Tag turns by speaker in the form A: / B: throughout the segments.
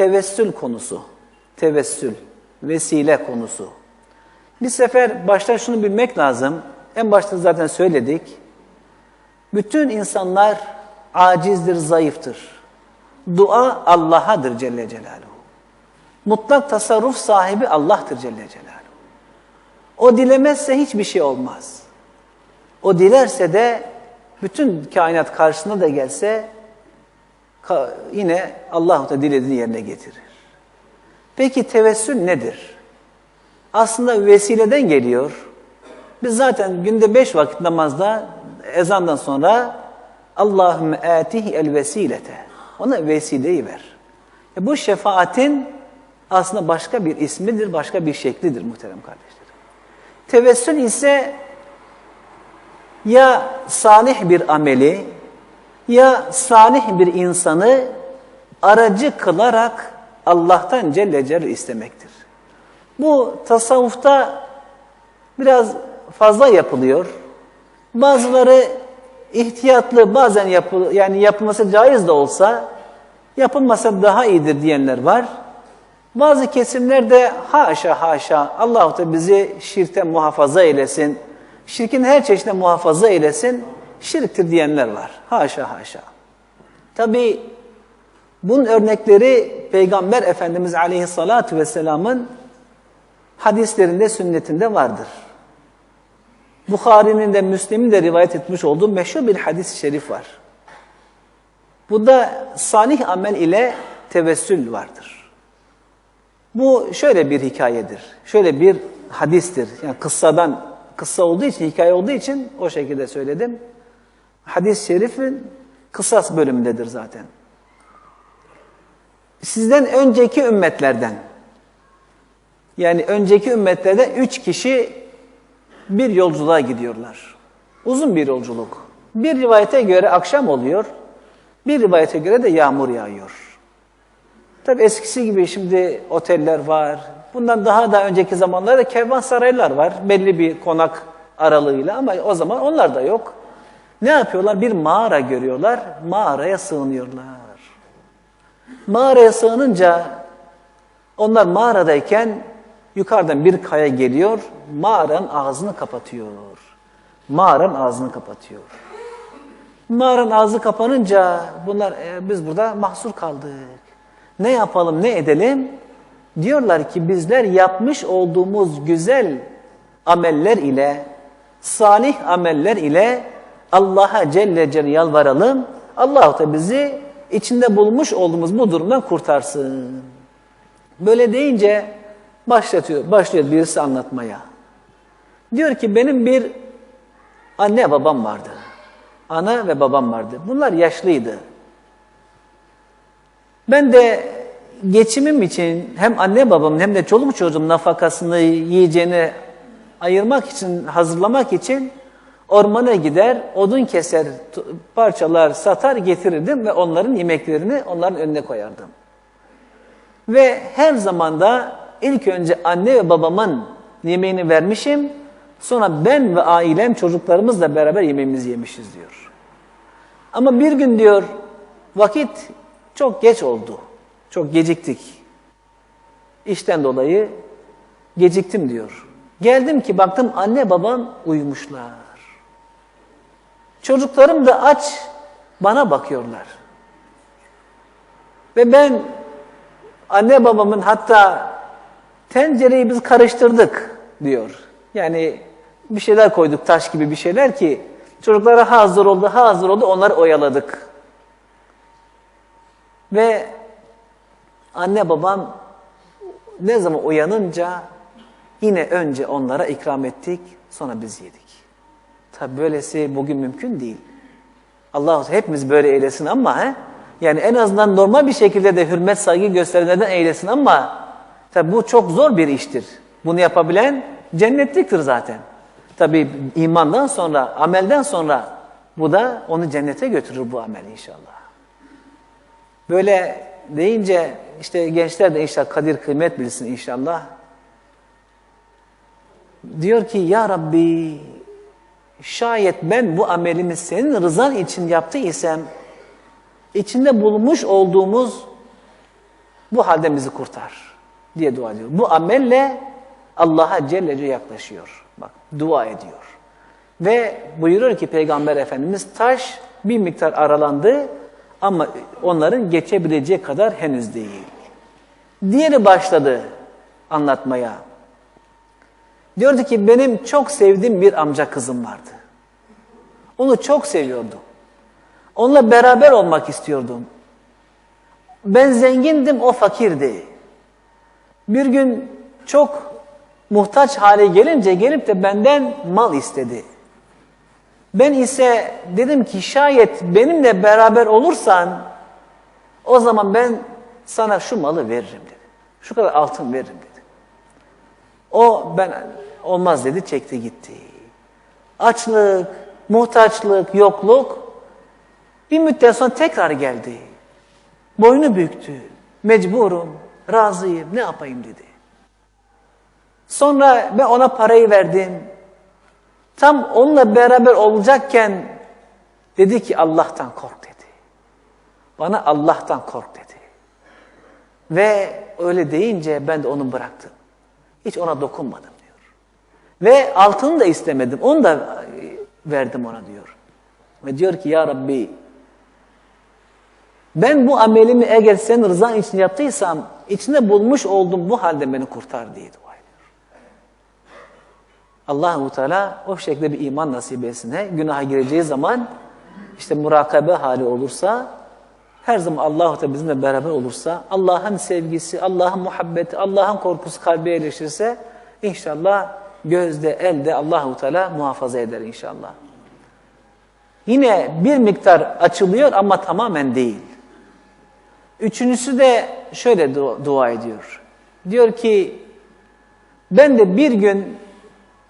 A: tevessül konusu. Tevessül, vesile konusu. Bir sefer başta şunu bilmek lazım. En başta zaten söyledik. Bütün insanlar acizdir, zayıftır. Dua Allah'adır Celle Celaluhu. Mutlak tasarruf sahibi Allah'tır Celle Celaluhu. O dilemezse hiçbir şey olmaz. O dilerse de bütün kainat karşısına da gelse yine Allah da dilediğini yerine getirir. Peki tevessül nedir? Aslında vesileden geliyor. Biz zaten günde beş vakit namazda ezandan sonra Allahümme atihi el vesilete. Ona vesileyi ver. E bu şefaatin aslında başka bir ismidir, başka bir şeklidir muhterem kardeşlerim. Tevessül ise ya salih bir ameli ya salih bir insanı aracı kılarak Allah'tan Celle Celaluhu istemektir. Bu tasavvufta biraz fazla yapılıyor. Bazıları ihtiyatlı bazen yapıl yani yapılması caiz de olsa yapılmasa daha iyidir diyenler var. Bazı kesimler de haşa haşa Allah da bizi şirkten muhafaza eylesin. Şirkin her çeşidine muhafaza eylesin. Şirktir diyenler var. Haşa haşa. Tabi bunun örnekleri Peygamber Efendimiz Aleyhisselatü Vesselam'ın hadislerinde, sünnetinde vardır. Bukhari'nin de Müslim'in de rivayet etmiş olduğu meşhur bir hadis-i şerif var. Bu da salih amel ile tevessül vardır. Bu şöyle bir hikayedir. Şöyle bir hadistir. Yani kıssadan, kıssa olduğu için, hikaye olduğu için o şekilde söyledim. Hadis-i şerifin kısas bölümündedir zaten. Sizden önceki ümmetlerden, yani önceki ümmetlerde üç kişi bir yolculuğa gidiyorlar. Uzun bir yolculuk. Bir rivayete göre akşam oluyor, bir rivayete göre de yağmur yağıyor. Tabi eskisi gibi şimdi oteller var. Bundan daha da önceki zamanlarda kervansaraylar var. Belli bir konak aralığıyla ama o zaman onlar da yok. Ne yapıyorlar? Bir mağara görüyorlar. Mağaraya sığınıyorlar. Mağaraya sığınınca onlar mağaradayken yukarıdan bir kaya geliyor. Mağaranın ağzını kapatıyor. Mağaranın ağzını kapatıyor. Mağaranın ağzı kapanınca bunlar e, biz burada mahsur kaldık. Ne yapalım, ne edelim? Diyorlar ki bizler yapmış olduğumuz güzel ameller ile, salih ameller ile Allah'a Celle Celle yalvaralım. Allah da bizi içinde bulmuş olduğumuz bu durumdan kurtarsın. Böyle deyince başlatıyor, başlıyor birisi anlatmaya. Diyor ki benim bir anne babam vardı. Ana ve babam vardı. Bunlar yaşlıydı. Ben de geçimim için hem anne babamın hem de çoluk çocuğum nafakasını, yiyeceğini ayırmak için, hazırlamak için ormana gider, odun keser, parçalar, satar getirirdim ve onların yemeklerini onların önüne koyardım. Ve her zamanda ilk önce anne ve babamın yemeğini vermişim, sonra ben ve ailem çocuklarımızla beraber yemeğimizi yemişiz diyor. Ama bir gün diyor vakit çok geç oldu. Çok geciktik. İşten dolayı geciktim diyor. Geldim ki baktım anne babam uyumuşlar. Çocuklarım da aç bana bakıyorlar. Ve ben anne babamın hatta tencereyi biz karıştırdık diyor. Yani bir şeyler koyduk taş gibi bir şeyler ki çocuklara hazır oldu, hazır oldu onları oyaladık. Ve anne babam ne zaman uyanınca yine önce onlara ikram ettik, sonra biz yedik. Tabi böylesi bugün mümkün değil. Allah hepimiz böyle eylesin ama he? yani en azından normal bir şekilde de hürmet saygı gösterenlerden eylesin ama tabi bu çok zor bir iştir. Bunu yapabilen cennetliktir zaten. Tabi imandan sonra, amelden sonra bu da onu cennete götürür bu amel inşallah. Böyle deyince işte gençler de inşallah kadir kıymet bilsin inşallah. Diyor ki ya Rabbi şayet ben bu amelimi senin rızan için yaptıysam içinde bulmuş olduğumuz Bu halde bizi kurtar diye dua ediyor. Bu amelle Allah'a Celle Celle yaklaşıyor. Bak dua ediyor. Ve buyuruyor ki Peygamber Efendimiz taş bir miktar aralandı ama onların geçebileceği kadar henüz değil. Diğeri başladı anlatmaya. Diyordu ki benim çok sevdiğim bir amca kızım vardı. Onu çok seviyordum. Onunla beraber olmak istiyordum. Ben zengindim, o fakirdi. Bir gün çok muhtaç hale gelince gelip de benden mal istedi. Ben ise dedim ki şayet benimle beraber olursan o zaman ben sana şu malı veririm dedi. Şu kadar altın veririm dedi. O ben olmaz dedi çekti gitti. Açlık, muhtaçlık, yokluk bir müddet sonra tekrar geldi. Boynu büktü. Mecburum, razıyım, ne yapayım dedi. Sonra ben ona parayı verdim. Tam onunla beraber olacakken dedi ki Allah'tan kork dedi. Bana Allah'tan kork dedi. Ve öyle deyince ben de onu bıraktım. Hiç ona dokunmadım diyor. Ve altını da istemedim. Onu da verdim ona diyor. Ve diyor ki ya Rabbi ben bu amelimi eğer senin rızan için yaptıysam içinde bulmuş olduğum bu halde beni kurtar diye dua ediyor. Allahu Teala o şekilde bir iman nasip etsin. He, Günaha gireceği zaman işte murakabe hali olursa her zaman Allahu Teala bizimle beraber olursa Allah'ın sevgisi, Allah'ın muhabbeti, Allah'ın korkusu kalbe yerleşirse inşallah gözde, elde Allahu Teala muhafaza eder inşallah. Yine bir miktar açılıyor ama tamamen değil. Üçüncüsü de şöyle dua ediyor. Diyor ki ben de bir gün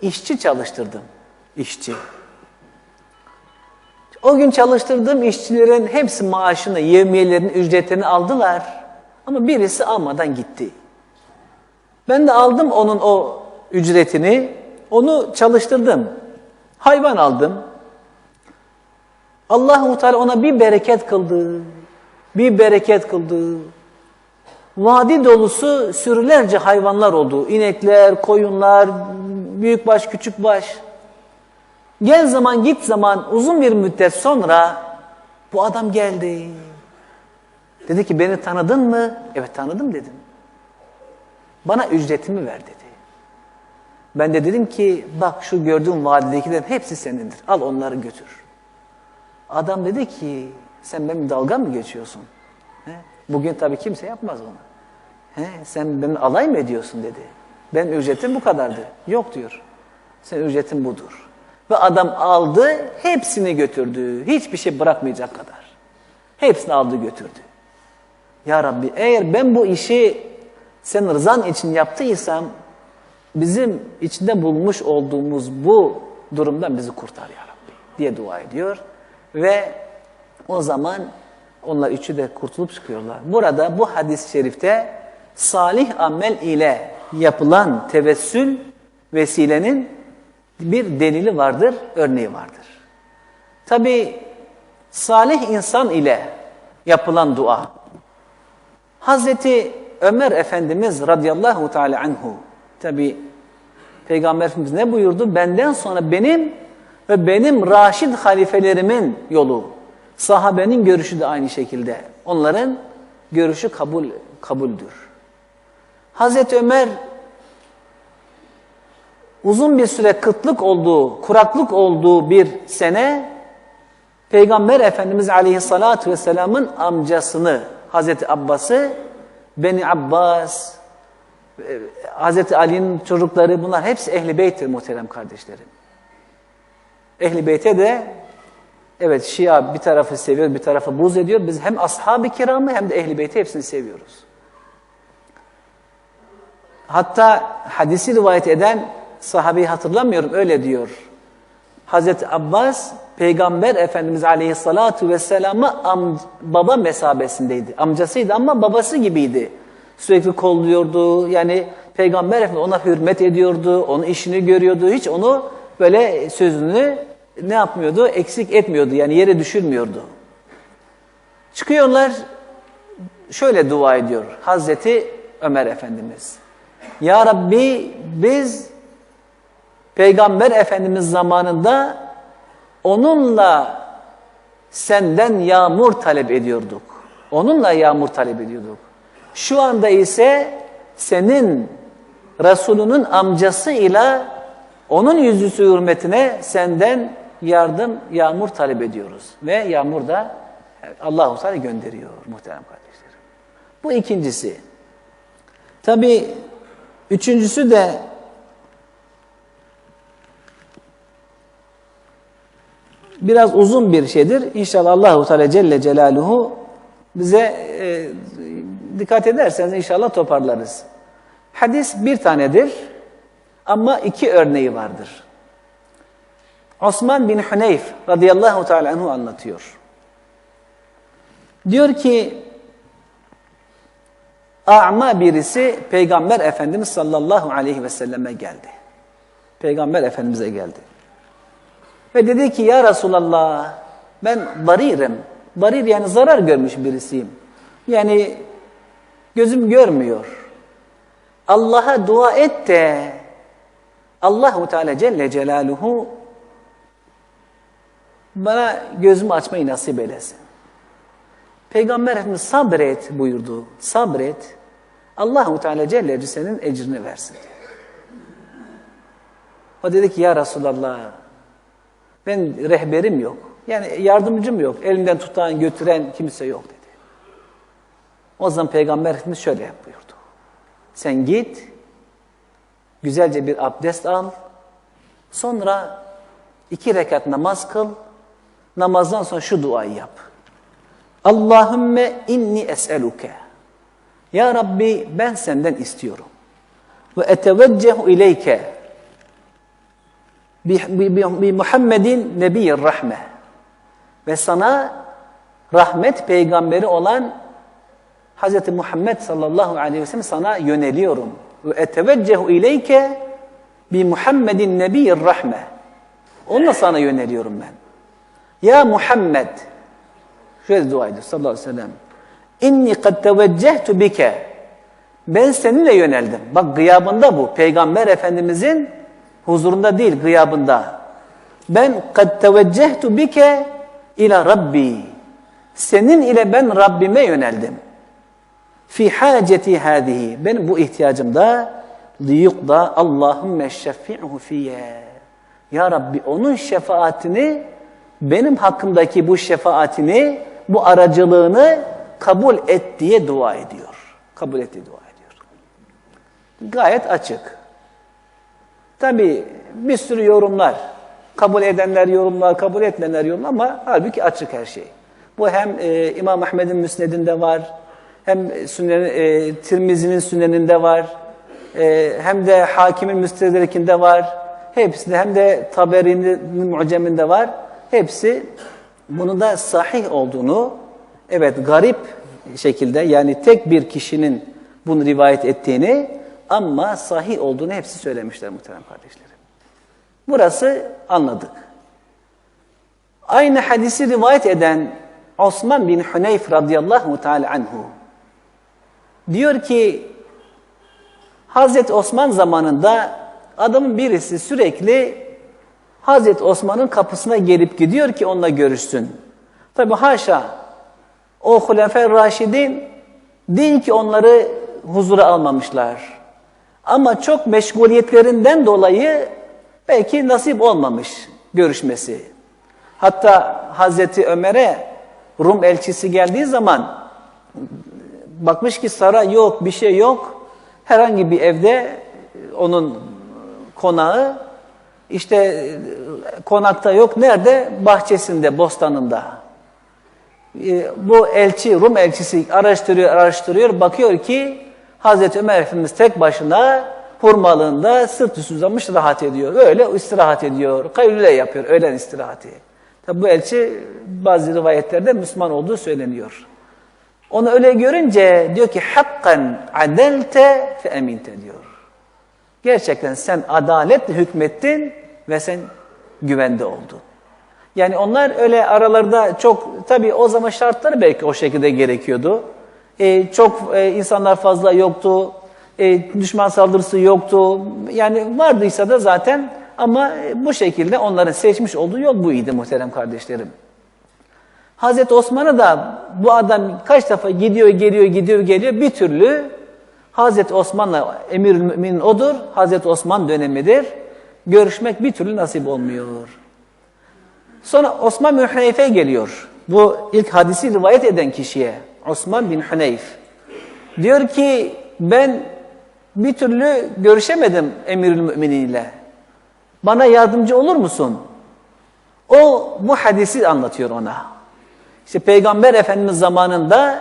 A: işçi çalıştırdım. İşçi. O gün çalıştırdığım işçilerin hepsi maaşını, yevmiyelerini, ücretlerini aldılar. Ama birisi almadan gitti. Ben de aldım onun o ücretini, onu çalıştırdım. Hayvan aldım. Allah-u Teala ona bir bereket kıldı. Bir bereket kıldı. Vadi dolusu sürülerce hayvanlar oldu. İnekler, koyunlar, büyükbaş, küçükbaş. Gel zaman git zaman uzun bir müddet sonra bu adam geldi. Dedi ki beni tanıdın mı? Evet tanıdım dedim. Bana ücretimi ver dedi. Ben de dedim ki bak şu gördüğün vadidekilerin hepsi senindir. Al onları götür. Adam dedi ki sen benim dalga mı geçiyorsun? He? Bugün tabii kimse yapmaz onu. He? Sen beni alay mı ediyorsun dedi. Ben ücretim bu kadardı. Yok diyor. Sen ücretin budur. Ve adam aldı, hepsini götürdü. Hiçbir şey bırakmayacak kadar. Hepsini aldı götürdü. Ya Rabbi eğer ben bu işi sen rızan için yaptıysam bizim içinde bulmuş olduğumuz bu durumdan bizi kurtar ya Rabbi diye dua ediyor. Ve o zaman onlar üçü de kurtulup çıkıyorlar. Burada bu hadis-i şerifte salih amel ile yapılan tevessül vesilenin bir delili vardır, örneği vardır. Tabi salih insan ile yapılan dua. Hazreti Ömer Efendimiz radıyallahu teala anhu tabi Peygamber Efendimiz ne buyurdu? Benden sonra benim ve benim raşid halifelerimin yolu. Sahabenin görüşü de aynı şekilde. Onların görüşü kabul kabuldür. Hazreti Ömer uzun bir süre kıtlık olduğu, kuraklık olduğu bir sene Peygamber Efendimiz Aleyhisselatü Vesselam'ın amcasını Hazreti Abbas'ı Beni Abbas, e, Hazreti Ali'nin çocukları bunlar hepsi ehli beyttir muhterem kardeşlerim. Ehli beyte de evet Şia bir tarafı seviyor bir tarafı buz ediyor. Biz hem ashab-ı kiramı hem de ehli beyti hepsini seviyoruz. Hatta hadisi rivayet eden sahabeyi hatırlamıyorum öyle diyor. Hazreti Abbas Peygamber Efendimiz Aleyhissalatu Vesselam'a baba mesabesindeydi. Amcasıydı ama babası gibiydi. Sürekli kolluyordu. Yani Peygamber Efendimiz ona hürmet ediyordu. Onun işini görüyordu. Hiç onu böyle sözünü ne yapmıyordu? Eksik etmiyordu. Yani yere düşürmüyordu. Çıkıyorlar şöyle dua ediyor Hazreti Ömer Efendimiz. Ya Rabbi biz Peygamber Efendimiz zamanında onunla senden yağmur talep ediyorduk. Onunla yağmur talep ediyorduk. Şu anda ise senin Resulünün amcasıyla onun yüzüsü hürmetine senden yardım, yağmur talep ediyoruz. Ve yağmur da Allah-u Teala gönderiyor muhterem kardeşlerim. Bu ikincisi. Tabi üçüncüsü de biraz uzun bir şeydir. İnşallah Allahu Teala Celle Celaluhu bize e, dikkat ederseniz inşallah toparlarız. Hadis bir tanedir ama iki örneği vardır. Osman bin Huneyf radıyallahu teala anhu anlatıyor. Diyor ki a'ma birisi Peygamber Efendimiz sallallahu aleyhi ve selleme geldi. Peygamber Efendimiz'e geldi. Ve dedi ki ya Resulallah ben baririm. Barir yani zarar görmüş birisiyim. Yani gözüm görmüyor. Allah'a dua et de Allahu Teala Celle Celaluhu bana gözümü açmayı nasip eylesin. Peygamber Efendimiz sabret buyurdu. Sabret. Allahu Teala Celle senin ecrini versin. O dedi ki ya Resulallah ben rehberim yok. Yani yardımcım yok. Elimden tutan, götüren kimse yok dedi. O zaman Peygamber Efendimiz şöyle yap buyurdu. Sen git, güzelce bir abdest al, sonra iki rekat namaz kıl, namazdan sonra şu duayı yap. Allahümme inni es'eluke. Ya Rabbi ben senden istiyorum. Ve eteveccehu ileyke bi, Muhammedin nebiyyir rahme. Ve sana rahmet peygamberi olan Hz. Muhammed sallallahu aleyhi ve sellem sana yöneliyorum. Ve eteveccehu ileyke bi Muhammedin nebiyyir rahme. Onunla sana yöneliyorum ben. Ya Muhammed şöyle dua ediyor sallallahu aleyhi ve sellem. İnni kad teveccehtu bike. Ben seninle yöneldim. Bak gıyabında bu. Peygamber Efendimizin huzurunda değil gıyabında. Ben kad teveccehtu bike ila Rabbi. Senin ile ben Rabbime yöneldim. Fi haceti hadihi. Benim bu ihtiyacımda liyukda Allahümme şeffi'hu fiyye. Ya Rabbi onun şefaatini benim hakkımdaki bu şefaatini, bu aracılığını kabul et diye dua ediyor. Kabul et diye dua ediyor. Gayet açık. Tabi bir sürü yorumlar. Kabul edenler yorumlar, kabul etmeyenler yorumlar ama halbuki açık her şey. Bu hem e, İmam Ahmed'in müsnedinde var, hem e, Tirmizi'nin sünneninde var, e, hem de Hakim'in müstedrekinde var. Hepsinde hem de Taberi'nin muceminde var. Hepsi bunun da sahih olduğunu, evet garip şekilde yani tek bir kişinin bunu rivayet ettiğini ama sahih olduğunu hepsi söylemişler muhterem kardeşlerim. Burası anladık. Aynı hadisi rivayet eden Osman bin Huneyf radıyallahu teala anhu diyor ki Hazreti Osman zamanında adamın birisi sürekli Hazreti Osman'ın kapısına gelip gidiyor ki onunla görüşsün. Tabi haşa o Hulefer Raşidin değil ki onları huzura almamışlar. Ama çok meşguliyetlerinden dolayı belki nasip olmamış görüşmesi. Hatta Hazreti Ömer'e Rum elçisi geldiği zaman bakmış ki saray yok, bir şey yok. Herhangi bir evde onun konağı işte konakta yok. Nerede? Bahçesinde, bostanında. Bu elçi, Rum elçisi araştırıyor, araştırıyor. Bakıyor ki Hazreti Ömer Efendimiz tek başına hurmalığında sırt üstü uzamış rahat ediyor. Öyle istirahat ediyor. Kaylule yapıyor öğlen istirahati. Tabi bu elçi bazı rivayetlerde Müslüman olduğu söyleniyor. Onu öyle görünce diyor ki hakkan adelte fe eminte diyor. Gerçekten sen adaletle hükmettin ve sen güvende oldun. Yani onlar öyle aralarda çok tabi o zaman şartları belki o şekilde gerekiyordu. E, çok e, insanlar fazla yoktu. E, düşman saldırısı yoktu. Yani vardıysa da zaten ama e, bu şekilde onların seçmiş olduğu yol buydu muhterem kardeşlerim. Hazreti Osman'a da bu adam kaç defa gidiyor, geliyor, gidiyor, geliyor bir türlü Hazreti Osman'la emirül müminin odur. Hazreti Osman dönemidir. Görüşmek bir türlü nasip olmuyor. Sonra Osman bin Huneyfe geliyor. Bu ilk hadisi rivayet eden kişiye. Osman bin Huneyf. Diyor ki ben bir türlü görüşemedim emirül müminin ile. Bana yardımcı olur musun? O bu hadisi anlatıyor ona. İşte Peygamber Efendimiz zamanında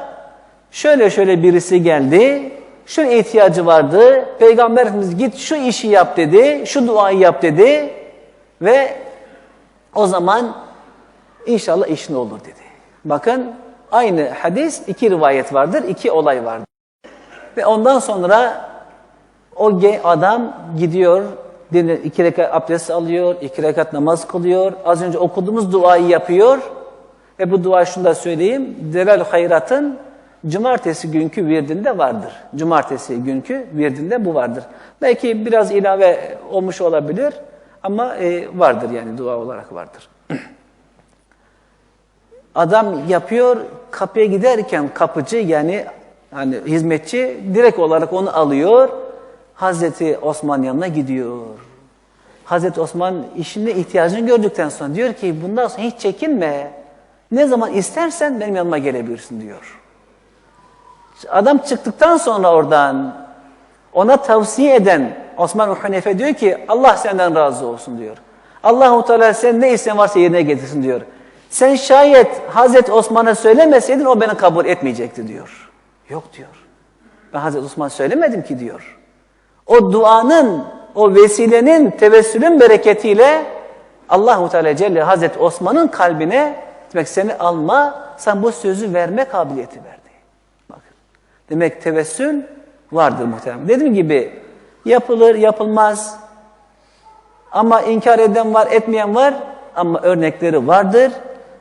A: şöyle şöyle birisi geldi. Şu ihtiyacı vardı. Peygamber Efendimiz git şu işi yap dedi. Şu duayı yap dedi. Ve o zaman inşallah işin olur dedi. Bakın aynı hadis iki rivayet vardır. iki olay vardır. Ve ondan sonra o adam gidiyor, iki rekat abdest alıyor, iki rekat namaz kılıyor. Az önce okuduğumuz duayı yapıyor. Ve bu dua şunu da söyleyeyim. Delal Hayrat'ın cumartesi günkü virdinde vardır. Cumartesi günkü virdinde bu vardır. Belki biraz ilave olmuş olabilir ama e, vardır yani dua olarak vardır. Adam yapıyor, kapıya giderken kapıcı yani hani hizmetçi direkt olarak onu alıyor. Hazreti Osman yanına gidiyor. Hazreti Osman işine ihtiyacını gördükten sonra diyor ki bundan sonra hiç çekinme. Ne zaman istersen benim yanıma gelebilirsin diyor. Adam çıktıktan sonra oradan ona tavsiye eden Osman Hanefe diyor ki Allah senden razı olsun diyor. Allahu Teala sen ne isten varsa yerine getirsin diyor. Sen şayet Hazreti Osman'a söylemeseydin o beni kabul etmeyecekti diyor. Yok diyor. Ben Hazreti Osman söylemedim ki diyor. O duanın, o vesilenin, tevessülün bereketiyle Allahu Teala Celle Hazreti Osman'ın kalbine demek seni alma, sen bu sözü verme kabiliyeti verdi. Bakın. Demek tevessül vardır muhtemelen. Dediğim gibi yapılır, yapılmaz. Ama inkar eden var, etmeyen var ama örnekleri vardır.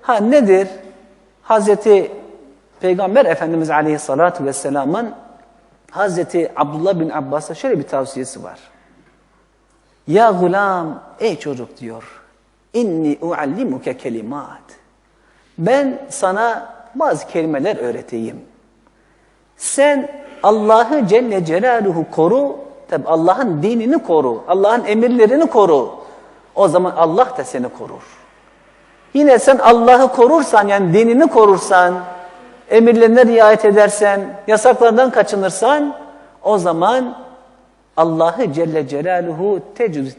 A: Ha nedir? Hazreti Peygamber Efendimiz Aleyhisselatü Vesselam'ın Hazreti Abdullah bin Abbas'a şöyle bir tavsiyesi var. Ya gulam, ey çocuk diyor. İnni uallimuke kelimat. Ben sana bazı kelimeler öğreteyim. Sen Allah'ı Celle Celaluhu koru, tabi Allah'ın dinini koru, Allah'ın emirlerini koru. O zaman Allah da seni korur. Yine sen Allah'ı korursan yani dinini korursan, emirlerine riayet edersen, yasaklardan kaçınırsan o zaman Allah'ı Celle Celaluhu tecrüz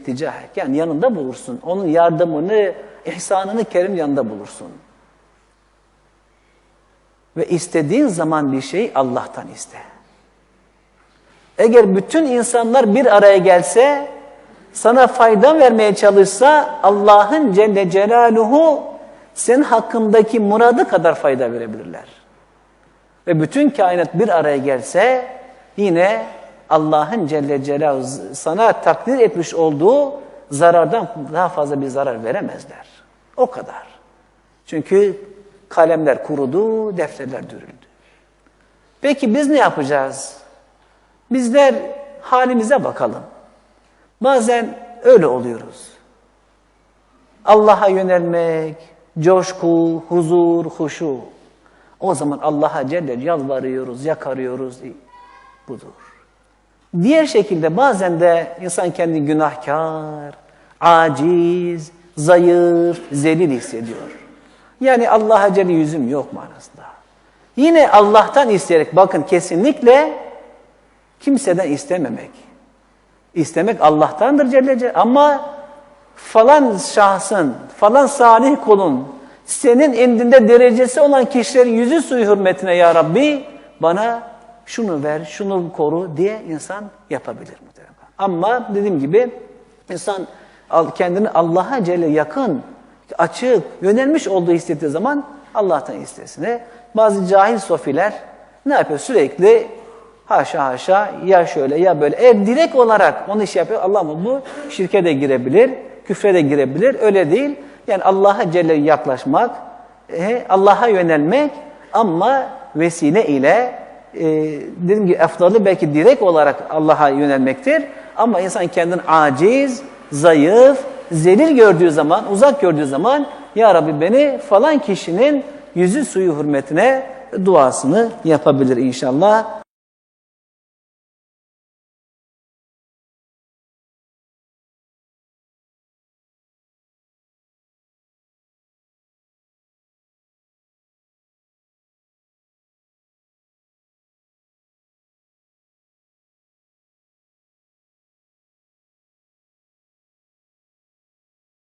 A: yani yanında bulursun. Onun yardımını, ihsanını kerim yanında bulursun. Ve istediğin zaman bir şey Allah'tan iste. Eğer bütün insanlar bir araya gelse, sana fayda vermeye çalışsa Allah'ın Celle Celaluhu senin hakkındaki muradı kadar fayda verebilirler. Ve bütün kainat bir araya gelse yine Allah'ın Celle Celaluhu sana takdir etmiş olduğu zarardan daha fazla bir zarar veremezler. O kadar. Çünkü kalemler kurudu, defterler dürüldü. Peki biz ne yapacağız? Bizler halimize bakalım. Bazen öyle oluyoruz. Allah'a yönelmek, coşku, huzur, huşu. O zaman Allah'a Celle yalvarıyoruz, yakarıyoruz. Budur. Diğer şekilde bazen de insan kendi günahkar, aciz, zayıf, zelil hissediyor. Yani Allah'a Celle yüzüm yok manasında. Yine Allah'tan isteyerek bakın kesinlikle kimseden istememek. İstemek Allah'tandır Celle Celle. Ama falan şahsın, falan salih kulun, senin indinde derecesi olan kişilerin yüzü suyu hürmetine ya Rabbi bana şunu ver, şunu koru diye insan yapabilir muhtemelen. Ama dediğim gibi insan kendini Allah'a Celle yakın, açık, yönelmiş olduğu hissettiği zaman Allah'tan istesine. Bazı cahil sofiler ne yapıyor? Sürekli haşa haşa ya şöyle ya böyle. Eğer direkt olarak onu iş yapıyor Allah mı bu şirke de girebilir, küfre de girebilir. Öyle değil. Yani Allah'a Celle yaklaşmak, e, Allah'a yönelmek ama vesile ile e, dediğim gibi efdalı belki direkt olarak Allah'a yönelmektir. Ama insan kendini aciz, zayıf, zelil gördüğü zaman, uzak gördüğü zaman Ya Rabbi beni falan kişinin yüzü suyu hürmetine duasını yapabilir inşallah.